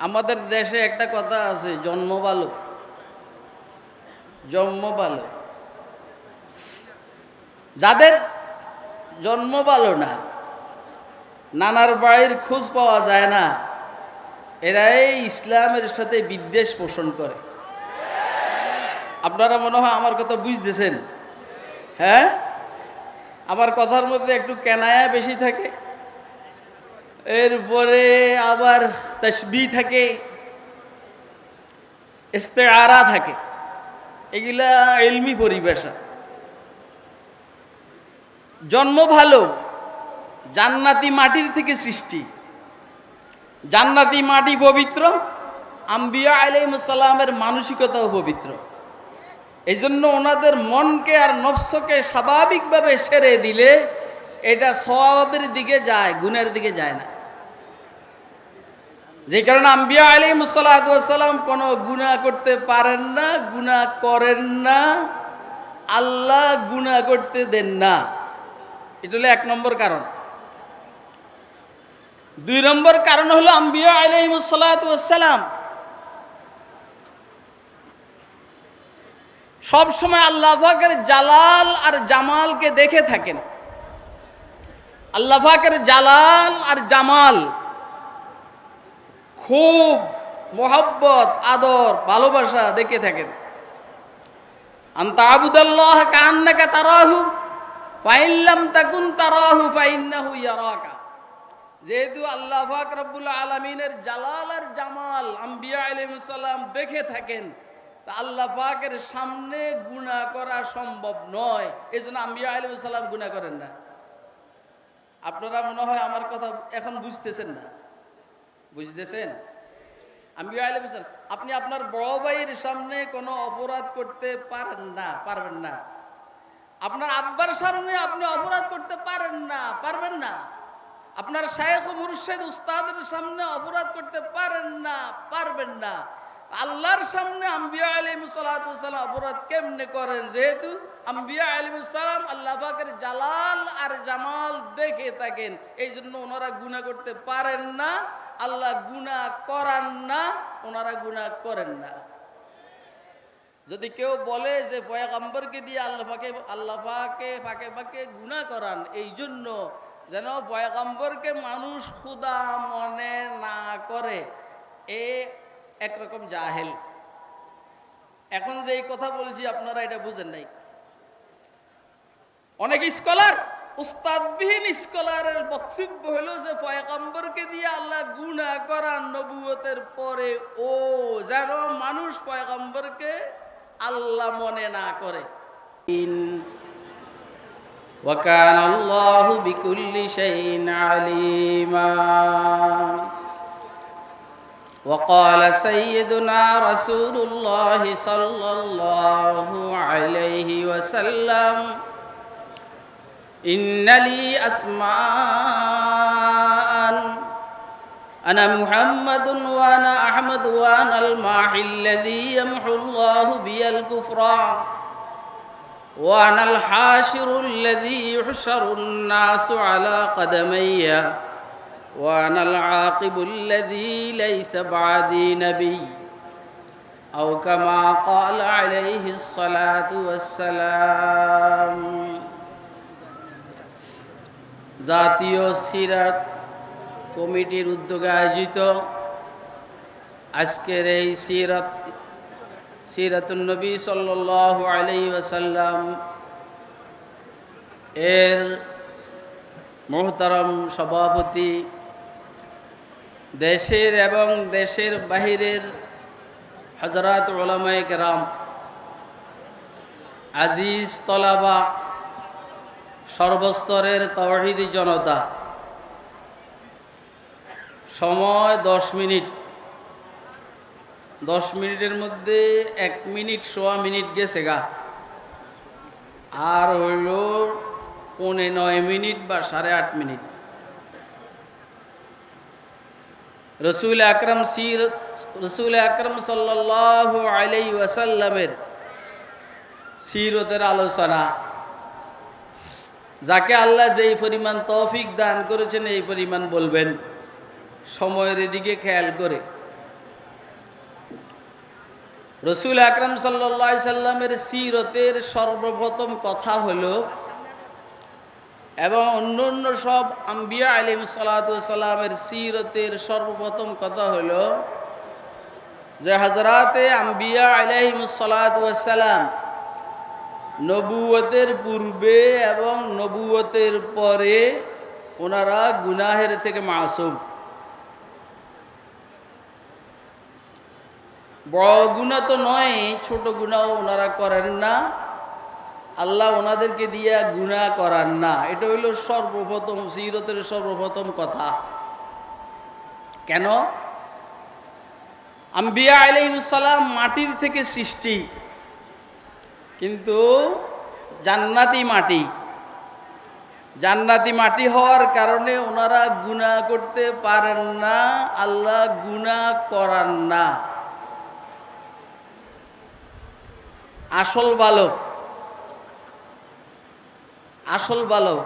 আমাদের দেশে একটা কথা আছে, জন্ম ভালো জন্ম ভালো যাদের জন্ম ভালো না, নানার বাড়ির খোঁজ পাওয়া যায় না, এরাই ইসলামের সাথে বিদ্বেষ পোষণ করে। আপনারা মনে হয় আমার কথা বুঝতেছেন? হ্যাঁ? আমার কথার মধ্যে একটু কেনায়া বেশি থাকে। এরপরে আবার তসবি থাকে, ইস্তেআরা থাকে, এগুলা এলমি পরিবেশা জন্ম ভালো, জান্নাতি মাটির থেকে সৃষ্টি। জান্নাতি মাটি পবিত্র, আম্বিয়া আলাইসাল্লামের মানসিকতাও পবিত্র। এই জন্য ওনাদের মনকে আর নফসকে স্বাভাবিকভাবে সেরে দিলে এটা স্বভাবের দিকে যায়, গুণের দিকে যায় না। যে কারণে আম্বিয়া আলী মুসাল্লাম কোনো গুণা করতে পারেন না গুণা করেন না। আল্লাহ গুণা করতে দেন না। এটা হলো এক নম্বর কারণ। দুই নম্বর কারণ হলো আম্বিয়া আলাইসালাম সব সময় আল্লাহ পাকের জালাল আর জামালকে দেখে থাকেন। আল্লাহ পাকের জালাল আর জামাল খুব মোহাব্বত, আদর, ভালোবাসা দেখে থাকেন। আন্তা আবুদাল্লাহ কান্নাকা তারাহু, ফাইল্লাম তাকুন তারাহু, ফাইন্নাহু ইয়ারাকা। যেহেতু আল্লাহ পাক রব্বুল আলমিনের জালাল আর জামাল আম্বিয়া আলাইহিস সালাম দেখে থাকেন, তা আল্লাহ পাকের সামনে গুণা করা সম্ভব নয়। এই জন্য আম্বিয়া আলাইহিস সালাম গুণা করেন না। আপনারা মনে হয় আমার কথা এখন বুঝতেছেন না। বুঝতেছেন? আমি আপনি আপনার বড় ভাইয়ের সামনে কোনো অপরাধ করতে পারেন না, পারবেন না। আপনার আব্বার সামনে আপনি অপরাধ করতে পারেন না, পারবেন না। আপনার শায়েখ মুর্শেদ উস্তাদের সামনে অপরাধ করতে পারেন না, পারবেন না। আল্লাহর সামনে আম্বিয়া আলিম সালাম অপরাধ কেমনে করেন? যেহেতু আম্বিয়া আলিম সালাম আল্লাহ জালাল আর জামাল দেখে থাকেন এই জন্য ওনারা গুণা করতে পারেন না। আল্লাহ গুণা করান না, ওনারা গুণা করেন না। যদি কেউ বলে যে পয়াগম্বরকে দিয়ে আল্লাহ পাকে আল্লাহ পাকে পাকে গুণা করান এই জন্য যেন পয়াগম্বরকে মানুষ খুদা মনে না করে, এ একরকম জাহেল। এখন যে এই কথা বলছি, আপনারা এটা বুঝেন নাই। অনেক স্কলার উস্তাদবিহীন স্কলারের বক্তব্য হলো যে পয়গম্বরকে দিয়ে আল্লাহ গুণা করান নবুয়তের পরে ও যেন মানুষ পয়গম্বরকে আল্লাহ মনে না করে وكان الله بكل شيء عليما وقال سيدنا رسول الله صلى الله عليه وسلم إن لي أسماء. أنا محمد وأنا أحمد وأنا الماحي الذي يمحو الله بي الكفر. وأنا الحاشر الذي يحشر الناس على قدمي. وأنا العاقب الذي ليس بعدي نبي. أو كما قال عليه الصلاة والسلام. জাতীয় সিরাত কমিটির উদ্যোগে আয়োজিত আজকের এই সিরাত সিরাতুন্নবী সাল্লাহ ওসাল্লাম এর মোহতারম সভাপতি দেশের এবং দেশের বাহিরের হজরত ওলামায় কেরাম আজিজ তলাবা সর্বস্তরের তহিদি জনতা। সময় দশ মিনিট। দশ মিনিটের মধ্যে এক মিনিট, সোয়া মিনিট গেছে গা। আর হইল পৌনে নয় মিনিট বা সাড়ে আট মিনিট। রসুল আকরম সির, রসুল আকরম সাল্লাহ আলাই ওয়াসাল্লামের সিরতের আলোচনা। যাকে আল্লাহ যেই পরিমাণ তৌফিক দান করেছেন, এই পরিমাণ বলবেন। সময়ের দিকে খেয়াল করে। রসুল আকরম সাল্লা সাল্লামের সিরতের সর্বপ্রথম কথা হলো, এবং অন্য অন্য সব আম্বিয়া আলিম সাল্লামের সিরতের সর্বপ্রথম কথা হলো যে হজরাতে আম্বিয়া আলহিম সালাম নবুয়তের পূর্বে এবং নবুয়তের পরে ওনারা গুনাহের থেকে মাসুম। বড় গুণা তো নয়, ছোট গুণাও ওনারা করেন না। আল্লাহ ওনাদেরকে দিয়া গুণা করান না। এটা হইল সর্বপ্রথম, সিরতের সর্বপ্রথম কথা। কেন? আম্বিয়া আলাইসালাম মাটির থেকে সৃষ্টি। কিন্তু জান্নাতি মাটি জান্নাতি মাটি হওয়ার কারণে ওনারা গুণা করতে পারেন না, আল্লাহ গুণা করান না। আসল বালক আসল বালক